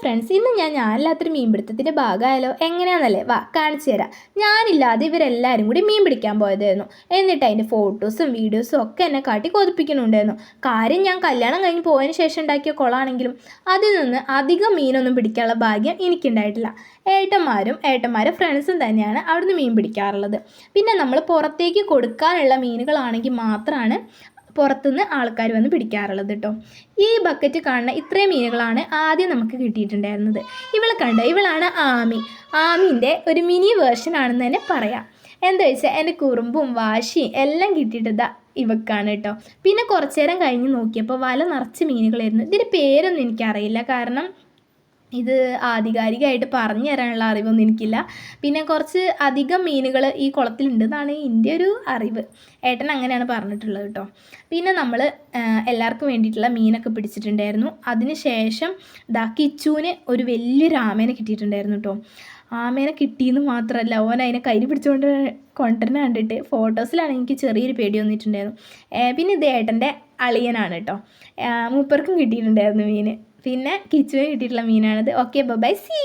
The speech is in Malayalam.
ഫ്രണ്ട്സ് ഇന്ന് ഞാൻ ഞാനില്ലാത്തൊരു മീൻപിടുത്തത്തിന്റെ ഭാഗമായാലോ? എങ്ങനെയാണെന്നല്ലേ വാ കാണിച്ചു തരാം. ഞാനില്ലാതെ ഇവരെല്ലാവരും കൂടി മീൻ പിടിക്കാൻ പോയതായിരുന്നു. എന്നിട്ട് അതിന്റെ ഫോട്ടോസും വീഡിയോസും ഒക്കെ എന്നെ കാട്ടി കൊതിപ്പിക്കുന്നുണ്ടായിരുന്നു. കാര്യം ഞാൻ കല്യാണം കഴിഞ്ഞ് പോയതിന് ശേഷം ഉണ്ടാക്കിയ കുളമാണെങ്കിലും അതിൽ നിന്ന് അധികം മീനൊന്നും പിടിക്കാനുള്ള ഭാഗ്യം എനിക്കുണ്ടായിട്ടില്ല. ഏട്ടന്മാരും ഏട്ടന്മാരെ ഫ്രണ്ട്സും തന്നെയാണ് അവിടുന്ന് മീൻ പിടിക്കാറുള്ളത്. പിന്നെ നമ്മൾ പുറത്തേക്ക് കൊടുക്കാനുള്ള മീനുകളാണെങ്കിൽ മാത്രമാണ് പുറത്തുനിന്ന് ആൾക്കാർ വന്ന് പിടിക്കാറുള്ളത് കേട്ടോ ഈ ബക്കറ്റ് കാണുന്ന ഇത്രയും മീനുകളാണ് ആദ്യം നമുക്ക് കിട്ടിയിട്ടുണ്ടായിരുന്നത്. ഇവളെ കണ്ട? ഇവളാണ് ആമി. ആമിന്റെ ഒരു മിനി വേർഷൻ ആണെന്ന് തന്നെ പറയാം. എന്താ വെച്ചാൽ എന്റെ കുറുമ്പും വാശിയും എല്ലാം കിട്ടിയിട്ടതാ ഇവക്കാണ് കേട്ടോ പിന്നെ കുറച്ചു നേരം കഴിഞ്ഞ് നോക്കിയപ്പോൾ വല നിറച്ച് മീനുകളായിരുന്നു. ഇതിന്റെ പേരൊന്നും എനിക്കറിയില്ല. കാരണം ഇത് ആധികാരികമായിട്ട് പറഞ്ഞു തരാനുള്ള അറിവൊന്നും എനിക്കില്ല. പിന്നെ കുറച്ച് അധികം മീനുകൾ ഈ കുളത്തിലുണ്ട് എന്നാണ് എന്റെ ഒരു അറിവ്. ഏട്ടൻ അങ്ങനെയാണ് പറഞ്ഞിട്ടുള്ളത് കേട്ടോ. പിന്നെ നമ്മൾ എല്ലാവർക്കും വേണ്ടിയിട്ടുള്ള മീനൊക്കെ പിടിച്ചിട്ടുണ്ടായിരുന്നു. അതിന് ശേഷം ദാ കിച്ചുവിന് ഒരു വലിയൊരു ആമേനെ കിട്ടിയിട്ടുണ്ടായിരുന്നു കേട്ടോ. ആമേനെ കിട്ടിയെന്ന് മാത്രമല്ല ഓൻ അതിനെ കയ്യിൽ പിടിച്ചുകൊണ്ട് കൊണ്ടുവരുന്ന കണ്ടിട്ട് ഫോട്ടോസിലാണ് എനിക്ക് ചെറിയൊരു പേടി വന്നിട്ടുണ്ടായിരുന്നു. പിന്നെ ഇത് ഏട്ടന്റെ അളിയനാണ് കേട്ടോ. മൂപ്പർക്കും കിട്ടിയിട്ടുണ്ടായിരുന്നു മീൻ. പിന്നെ കിച്ചുവിന് കിട്ടിയിട്ടുള്ള മീനാണത്. Okay bye see